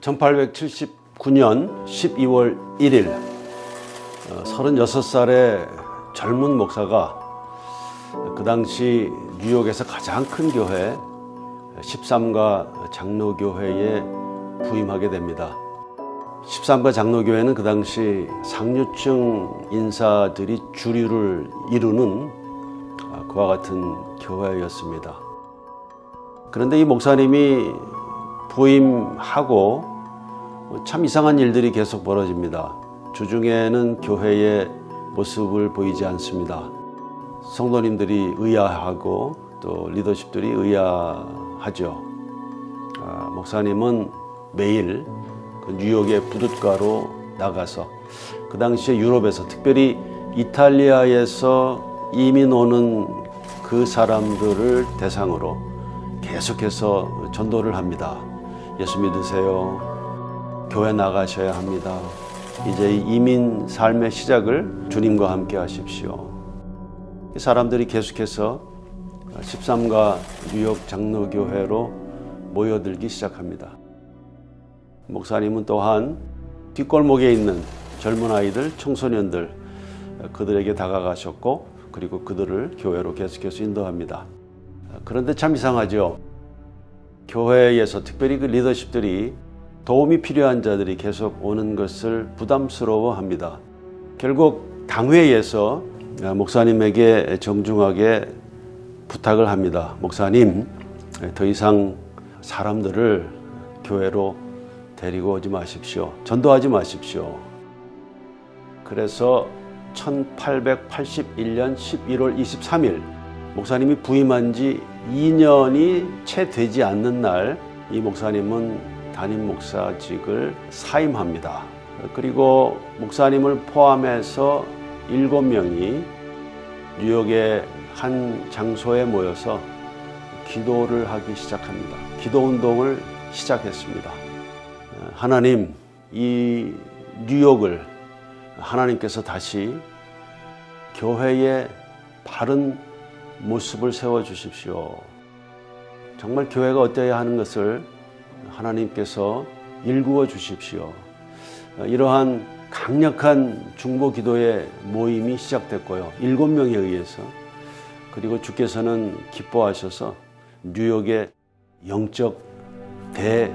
1879년 12월 1일 36살의 젊은 목사가 그 당시 뉴욕에서 가장 큰 교회 13가 장로교회에 부임하게 됩니다. 13가 장로교회는 그 당시 상류층 인사들이 주류를 이루는 그와 같은 교회였습니다. 그런데 이 목사님이 부임하고 참 이상한 일들이 계속 벌어집니다. 주중에는 교회의 모습을 보이지 않습니다. 성도님들이 의아하고 또 리더십들이 의아하죠. 아, 목사님은 매일 그 뉴욕의 부둣가로 나가서 그 당시에 유럽에서 특별히 이탈리아에서 이민 오는 그 사람들을 대상으로 계속해서 전도를 합니다. 예수 믿으세요. 교회 나가셔야 합니다. 이제 이민 삶의 시작을 주님과 함께 하십시오. 사람들이 계속해서 13가 뉴욕 장로교회로 모여들기 시작합니다. 목사님은 또한 뒷골목에 있는 젊은 아이들, 청소년들 그들에게 다가가셨고 그리고 그들을 교회로 계속해서 인도합니다. 그런데 참 이상하죠. 교회에서 특별히 그 리더십들이 도움이 필요한 자들이 계속 오는 것을 부담스러워 합니다. 결국 당회에서 목사님에게 정중하게 부탁을 합니다. 목사님, 더 이상 사람들을 교회로 데리고 오지 마십시오. 전도하지 마십시오. 그래서 1881년 11월 23일 목사님이 부임한 지 2년이 채 되지 않는 날 이 목사님은 담임 목사직을 사임합니다. 그리고 목사님을 포함해서 7명이 뉴욕의 한 장소에 모여서 기도를 하기 시작합니다. 기도 운동을 시작했습니다. 하나님, 이 뉴욕을 하나님께서 다시 교회의 바른 모습을 세워 주십시오. 정말 교회가 어때야 하는 것을 하나님께서 일구어 주십시오. 이러한 강력한 중보 기도의 모임이 시작됐고요. 일곱 명에 의해서 그리고 주께서는 기뻐하셔서 뉴욕의 영적 대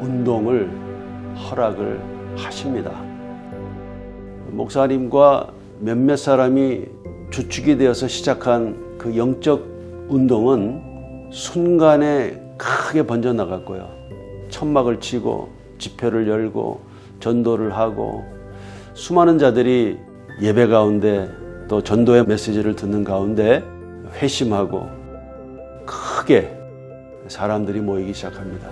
운동을 허락을 하십니다. 목사님과 몇몇 사람이 주축이 되어서 시작한 그 영적 운동은 순간에 크게 번져나갔고요. 천막을 치고 집회를 열고 전도를 하고 수많은 자들이 예배 가운데 또 전도의 메시지를 듣는 가운데 회심하고 크게 사람들이 모이기 시작합니다.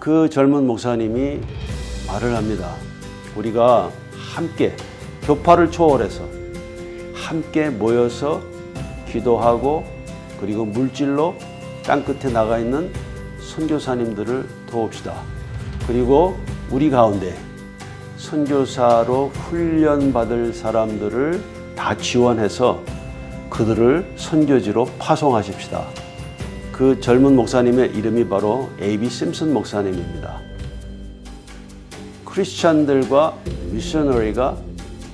그 젊은 목사님이 말을 합니다. 우리가 함께 교파를 초월해서 함께 모여서 기도하고 그리고 물질로 땅 끝에 나가 있는 선교사님들을 도웁시다. 그리고 우리 가운데 선교사로 훈련받을 사람들을 다 지원해서 그들을 선교지로 파송하십시다. 그 젊은 목사님의 이름이 바로 A.B. 심슨 목사님입니다. 크리스찬들과 미셔너리가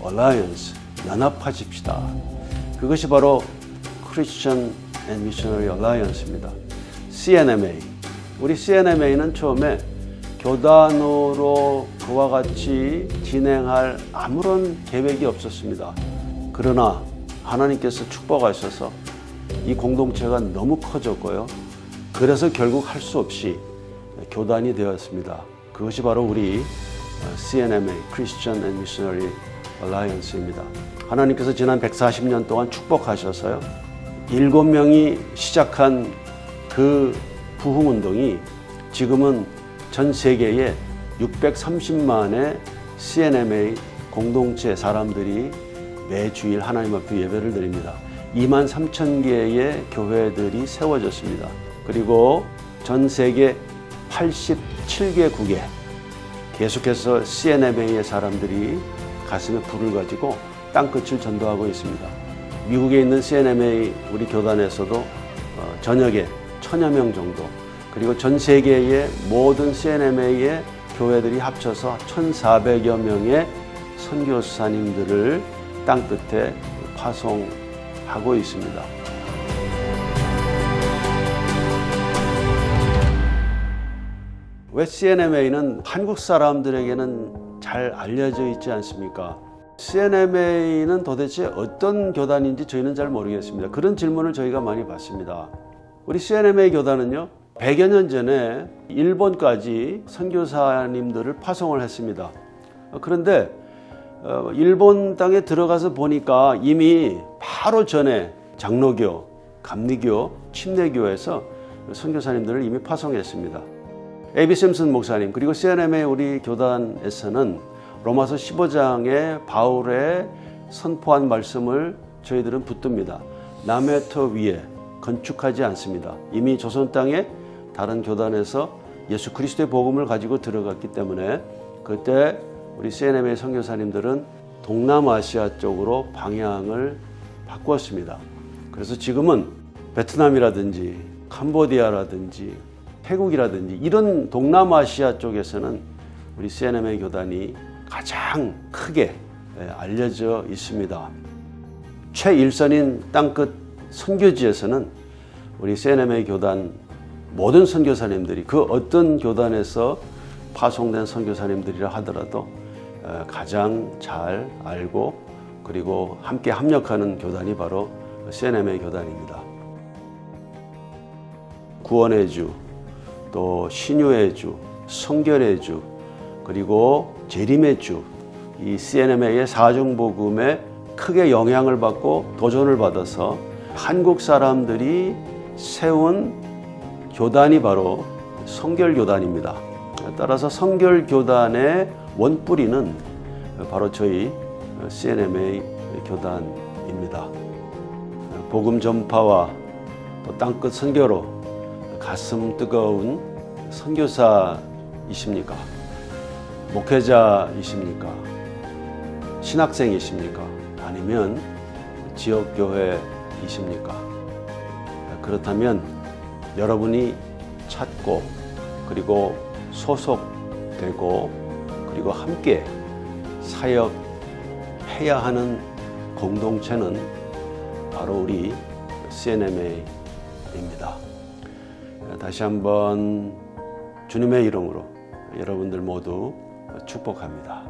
얼라이언스 연합하십시다. 그것이 바로 크리스천 앤 미셔너리 얼라이언스입니다. CNMA. 우리 CNMA는 처음에 교단으로 그와 같이 진행할 아무런 계획이 없었습니다. 그러나 하나님께서 축복하셔서 이 공동체가 너무 커졌고요. 그래서 결국 할 수 없이 교단이 되었습니다. 그것이 바로 우리 CNMA, Christian and Missionary Alliance입니다. 하나님께서 지난 140년 동안 축복하셔서요. 일곱 명이 시작한 그 부흥 운동이 지금은 전 세계에 630만의 CNMA 공동체 사람들이 매 주일 하나님 앞에 예배를 드립니다. 2만 3천 개의 교회들이 세워졌습니다. 그리고 전 세계 87개국에 계속해서 CNMA의 사람들이 가슴에 불을 가지고 땅끝을 전도하고 있습니다. 미국에 있는 CNMA 우리 교단에서도 저녁에 천여 명 정도 그리고 전 세계의 모든 CNMA의 교회들이 합쳐서 1,400여 명의 선교사님들을 땅 끝에 파송하고 있습니다. 왜 CNMA는 한국 사람들에게는 잘 알려져 있지 않습니까? CNMA는 도대체 어떤 교단인지 저희는 잘 모르겠습니다. 그런 질문을 저희가 많이 받습니다. 우리 CNMA 교단은요, 100여 년 전에 일본까지 선교사님들을 파송을 했습니다. 그런데 어, 일본 땅에 들어가서 보니까 이미 바로 전에 장로교, 감리교, 침례교에서 선교사님들을 이미 파송했습니다. 에비 샘슨 목사님 그리고 CNM의 우리 교단에서는 로마서 15장의 바울의 선포한 말씀을 저희들은 붙듭니다. 남의 터 위에 건축하지 않습니다. 이미 조선 땅에 다른 교단에서 예수 그리스도의 복음을 가지고 들어갔기 때문에 그때 우리 CNM의 선교사님들은 동남아시아 쪽으로 방향을 바꾸었습니다. 그래서 지금은 베트남이라든지 캄보디아라든지 태국이라든지 이런 동남아시아 쪽에서는 우리 CNM의 교단이 가장 크게 예, 알려져 있습니다. 최일선인 땅끝 선교지에서는 우리 CNM의 교단 모든 선교사님들이 그 어떤 교단에서 파송된 선교사님들이라 하더라도 어, 가장 잘 알고 그리고 함께 합력하는 교단이 바로 CNM의 교단입니다. 구원의 주, 또 신유의 주, 성결의 주, 그리고 재림의 주, 이 CNMA의 사중복음에 크게 영향을 받고 도전을 받아서 한국 사람들이 세운 교단이 바로 성결교단입니다. 따라서 성결교단의 원뿌리는 바로 저희 CNMA 교단입니다. 복음 전파와 또 땅끝 선교로 가슴 뜨거운 선교사이십니까? 목회자이십니까? 신학생이십니까? 아니면 지역교회이십니까? 그렇다면 여러분이 찾고 그리고 소속되고 그리고 함께 사역해야 하는 공동체는 바로 우리 CNMA입니다. 다시 한번 주님의 이름으로 여러분들 모두 축복합니다.